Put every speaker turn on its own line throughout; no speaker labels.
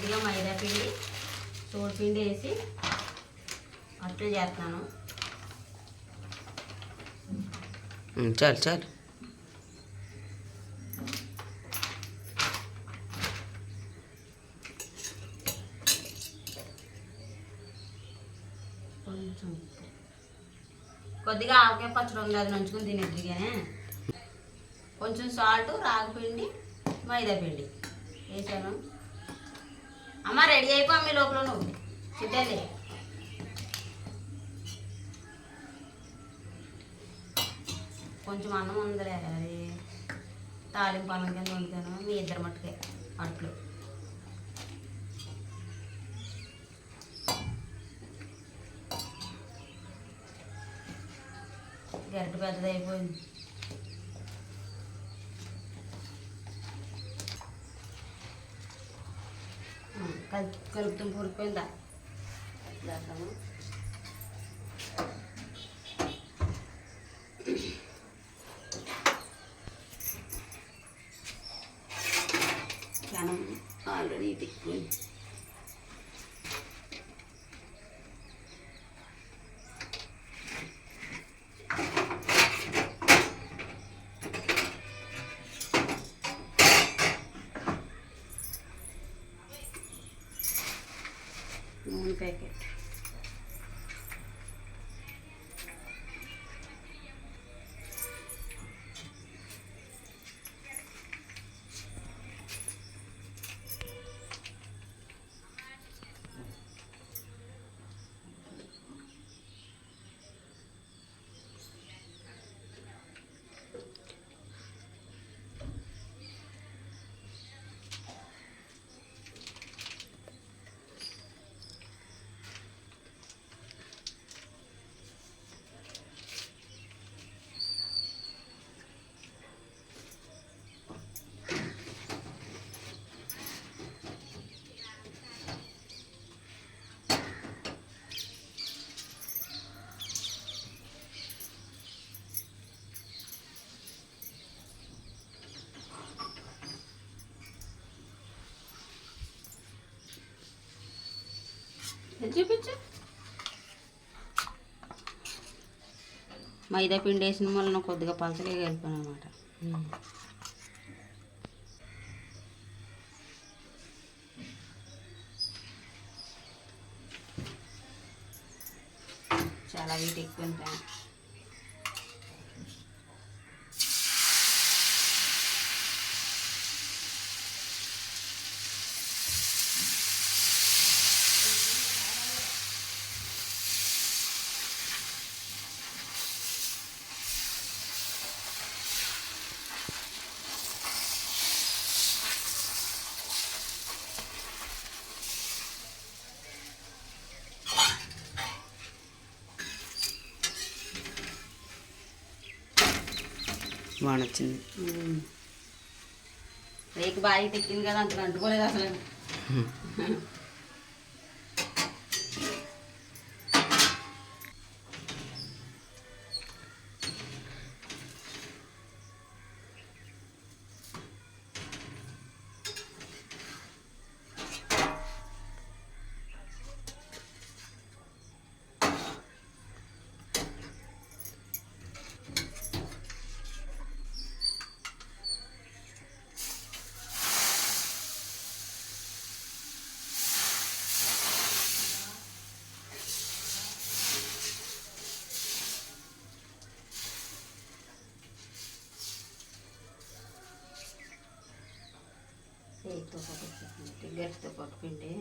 కొద్దిగా మైదా పిండి సోడి పిండి వేసి అట్లు చేస్తున్నాను.
ఉమ్, చాలు చాలు.
కొంచెం ఉప్పు. కొద్దిగా ఆవకాయ పచ్చడి ఉంది అది నంచుకొని తినేద్దిగానే కొంచెం సాల్ట్ రాగిపిండి మైదా పిండి. వేసాను. అమ్మ రెడీ అయిపో మీ లోపల నువ్వు చిట్టేది కొంచెం అన్నం ఉందిలే అది. తాలింపు అన్నం కింద వండుతాను మీ ఇద్దరు మట్టుకే అట్లు. గరిట పెద్దది అయిపోయింది కల్ కలుపుతాం పూరిపోయిందా చేస్తాము జనం ఆల్రెడీ తిక్కుపోయింది చూపించు మైదా పిండి వేసిన వలన కొద్దిగా పలసలే కలిపాను అనమాట చాలా వీటి ఎక్కువ
వాన వచ్చింది
రేకు బాగా తిక్కింది కదా అంత అంటుకోలేదు అసలు. చేతితో పట్టుకుంటే గరిటతో పట్టుకోండి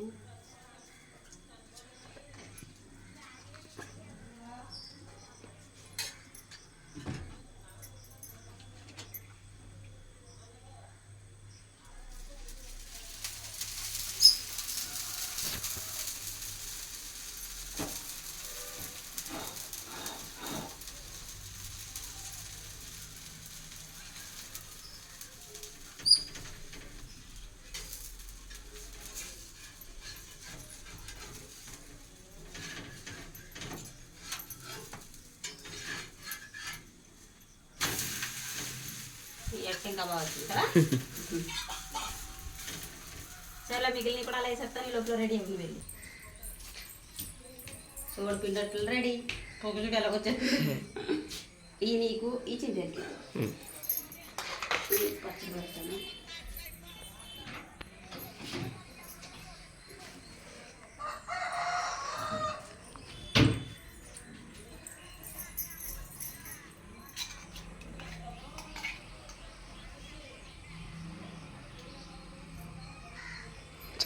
ఇంకా బాగా వచ్చింది కదా సరే మిగిలిన కూడా అలా వేసేస్తాను. ఈ లోపల రెడీ అవ్వండి వెళ్ళి చూడు పిండట్లు రెడీ. పొగ చూడు ఎలాగొచ్చేది ఈ నీకు ఈ చింతకి
ఉమ్.
పచ్చి పెడతాను.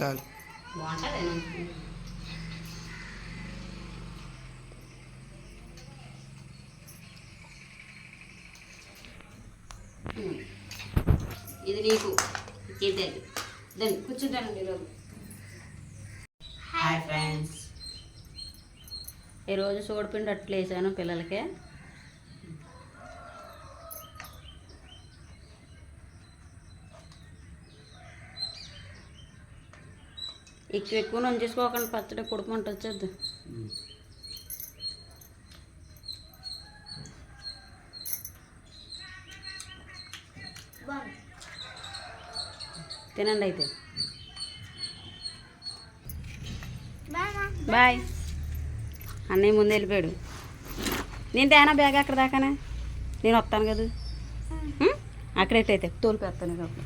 చాలు.
ఇది నీకు. ఇది దాన్ని కూర్చుంటానండి ఈరోజు హాయ్ ఫ్రెండ్స్ ఈరోజు సోడిపిండి అట్లు వేసాను పిల్లలకి. ఎక్కువ ఎక్కువ నుంచేసుకోకండి పచ్చడి కుడుమంట వచ్చేద్ది తినండి అయితే. బాయ్. అన్నయ్య ముందు వెళ్ళిపోయాడు. నేను తేనా బ్యాగ్ అక్కడ దాకానే? నేను వస్తాను కదా. ఉం? అక్కడ ఎట్టయితే తోలిపేస్తాను కాబట్టి.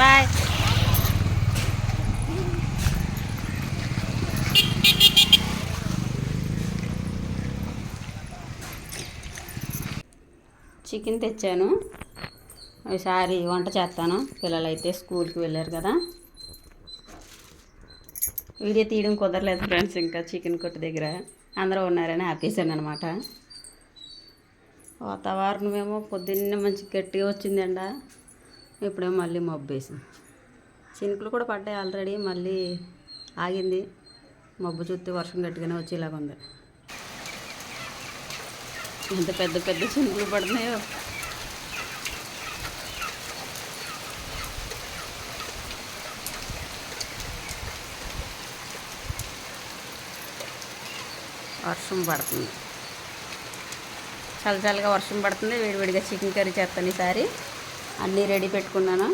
బాయ్ చికెన్ తెచ్చాను. ఈసారి వంట చేస్తాను. పిల్లలు అయితే స్కూల్కి వెళ్ళారు కదా. వీడియో తీయడం కుదరలేదు ఫ్రెండ్స్ ఇంకా చికెన్ కొట్టు దగ్గర. అందరూ ఉన్నారని ఆపేసాను అనమాట వాతావరణం ఏమో పొద్దున్నే మంచి గట్టిగా వచ్చింది ఇప్పుడే ఇప్పుడేమో మళ్ళీ మబ్బేసింది చినుకులు కూడా పడ్డాయి ఆల్రెడీ మళ్ళీ ఆగింది. మబ్బు చుట్టూ వర్షం గట్టిగానే వచ్చేలాగా ఉంది. ఎంత పెద్ద పెద్ద చినుకులు పడుతున్నాయో. వర్షం పడుతుంది. చల్ల చల్లగా వర్షం పడుతుంది. వేడివేడిగా చికెన్ కర్రీ చేస్తాను ఈసారి. అన్నీ రెడీ పెట్టుకున్నాను?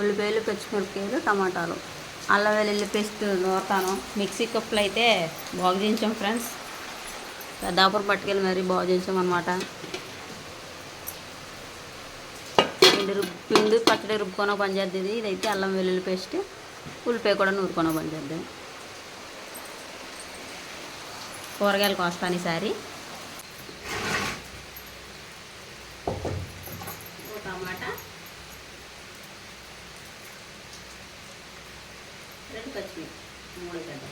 ఉల్లిపాయలు పచ్చిమిరపకాయలు టమాటాలు. అల్లం వెల్లుల్లి పేస్ట్ నూరుతాను. మిక్సీ కప్పులు అయితే బాగు చేయించాం ఫ్రెండ్స్. పెద్దాపురం పట్టుకెళ్ళి మరీ బాగు చేయించాం అనమాట పిండి రుబ్ పిండి పచ్చడి రుబ్బుకొని పని చేద్ది ఇదైతే అల్లం వెల్లుల్లి పేస్ట్. ఉల్లిపాయ కూడా నూరుకొని పని చేద్దాం. కూరగాయలు కోస్తాను ఈసారి. రెండు పచ్చిమిర్చి మూడు గడ్డ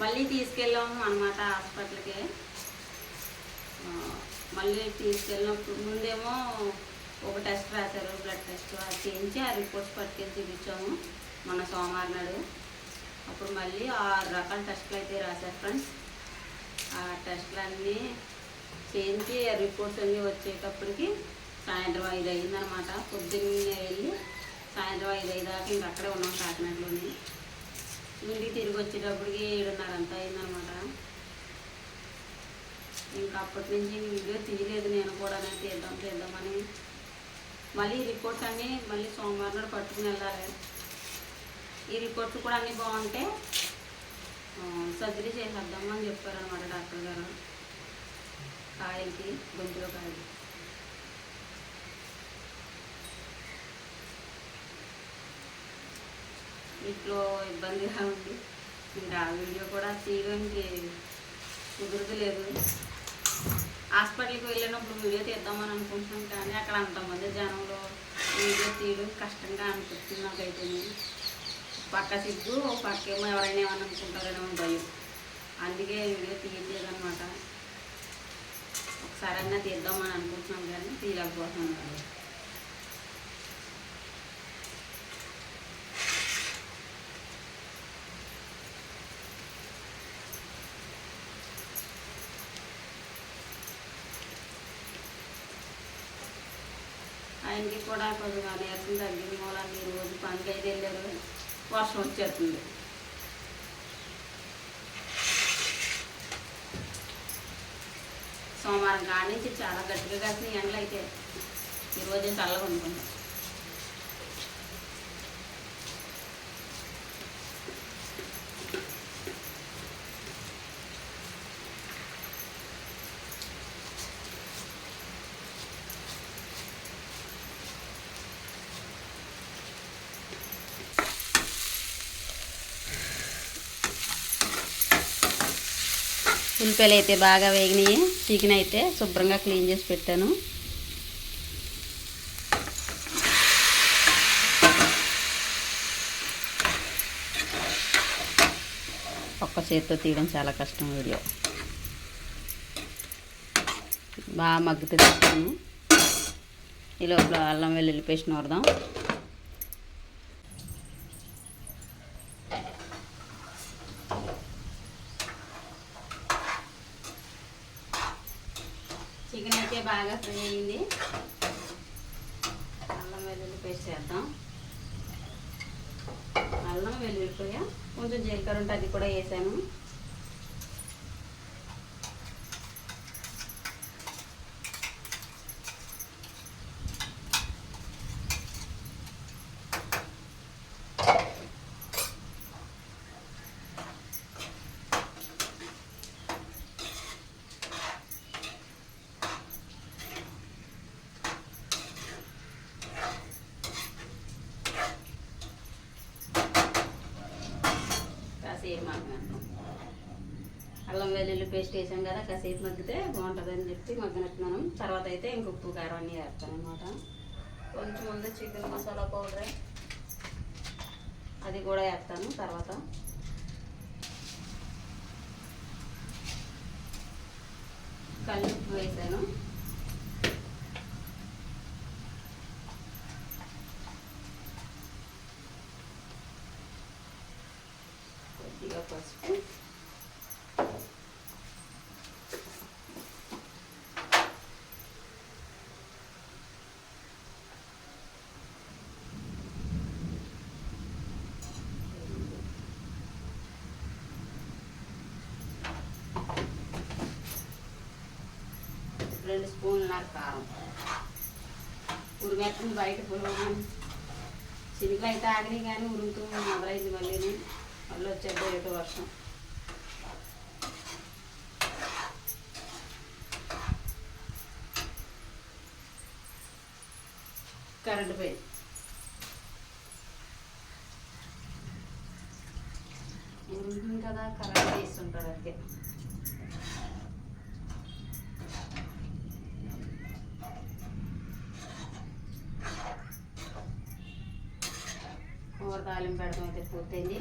మళ్ళీ తీసుకెళ్ళాము అనమాట హాస్పిటల్కి ఆ, మళ్ళీ తీసుకెళ్ళినప్పుడు ముందేమో ఒక టెస్ట్ రాశారు బ్లడ్ టెస్ట్. అది చేయించి ఆ రిపోర్ట్స్ పట్టుకెళ్ళి చూపించాము మన సోమవారం నాడు. అప్పుడు మళ్ళీ ఆరు రకాల టెస్టులు అయితే రాశారు ఫ్రెండ్స్. ఆ టెస్టులన్నీ చేయించి ఆ రిపోర్ట్స్ అన్నీ వచ్చేటప్పటికి సాయంత్రం ఐదు అయిందనమాట పొద్దున్నే వెళ్ళి సాయంత్రం ఐదు ఐదు దాకా ఇంక అక్కడే ఉన్నాం కాకినాడలోని. ఇంటికి తిరిగి వచ్చేటప్పటికి ఏడున్నర అంతా అయిందనమాట ఇంకా అప్పటి నుంచి వీడియో తీయలేదు నేను కూడా నేను తీద్దాం తీద్దామని మళ్ళీ ఈ రిపోర్ట్స్ అన్నీ మళ్ళీ సోమవారం నాడు పట్టుకుని వెళ్ళాలి. ఈ రిపోర్ట్స్ కూడా అన్నీ బాగుంటే సర్జరీ చేసేద్దాము అని చెప్పారనమాట డాక్టర్ గారు. కాయలకి గొంతులో కాయలు ఇంట్లో ఇబ్బందిగా ఉంది. ఇంకా ఆ వీడియో కూడా తీయడానికి కుదరదు హాస్పిటల్కి వెళ్ళినప్పుడు వీడియో తీద్దామని అనుకుంటున్నాం కానీ అక్కడ అంతమంది జనంలో వీడియో తీయడం కష్టంగా అనిపిస్తుంది నాకైతే. పక్క సిగ్గు ఓ పక్కేమో ఎవరైనా ఏమని అనుకుంటారేమో భయం. అందుకే వీడియో తీయట్లేదు ఒకసారి అయినా తీద్దామని అనుకుంటున్నాం కానీ తీయలేకపోతున్నాం. ఆయనకి కూడా కొద్దిగా నీరసం తగ్గింది. మూలంగా ఈ రోజు పనికి అయితే వెళ్ళారు. వర్షం వచ్చేస్తుంది. సోమవారం కాడి నుంచి చాలా గట్టిగా కాసిన ఎండలు అయితే ఈరోజు చల్లగా ఉంటుంది ఉల్లిపాయలు అయితే బాగా వేగినాయి. చికెన్ అయితే శుభ్రంగా క్లీన్ చేసి పెట్టాను. ఒక్క చేతితో తీయడం చాలా కష్టం వీడియో. బాగా మగ్గుతూ ఈ లోపల అల్లం వెల్లుల్లి పేస్ట్ నూరదాం చికెన్ అయితే బాగా ఫ్రై అయింది అల్లం వెల్లుల్లి పేస్ట్ చేద్దాం. అల్లం వెల్లుల్లిపాయ కొంచెం జీలకర్ర ఉంటే అది కూడా వేసాను కాసేపు మగ్గనంటాం అల్లం వెల్లుల్లి పేస్ట్ వేసాం కదా కాసేపు మగ్గితే బాగుంటుందని చెప్పి మగ్గనట్టున్నాను. తర్వాత అయితే ఇంక ఉప్పు కారం అన్నీ వేస్తాను అనమాట కొంచెం ముందు చికెన్ మసాలా పౌడర్. అది కూడా వేస్తాను తర్వాత. కళ్ళు ఉప్పు వేసాను కొద్దిగా పసుపు రెండు స్పూన్ల కారం. ఉరిమెత్తని బయట పురుగు చినుకులు అయితే ఆగినాయి కానీ ఉరుగుతూ మొదలైంది మళ్ళీ మళ్ళీ వచ్చేది ఏటో వర్షం. కరెంట్ పోయింది. ఉంటుంది కదా కరెంట్ వేస్తుంటాడు అందుకే. కూర తాలింపు పెడతాం అయితే పూర్తయింది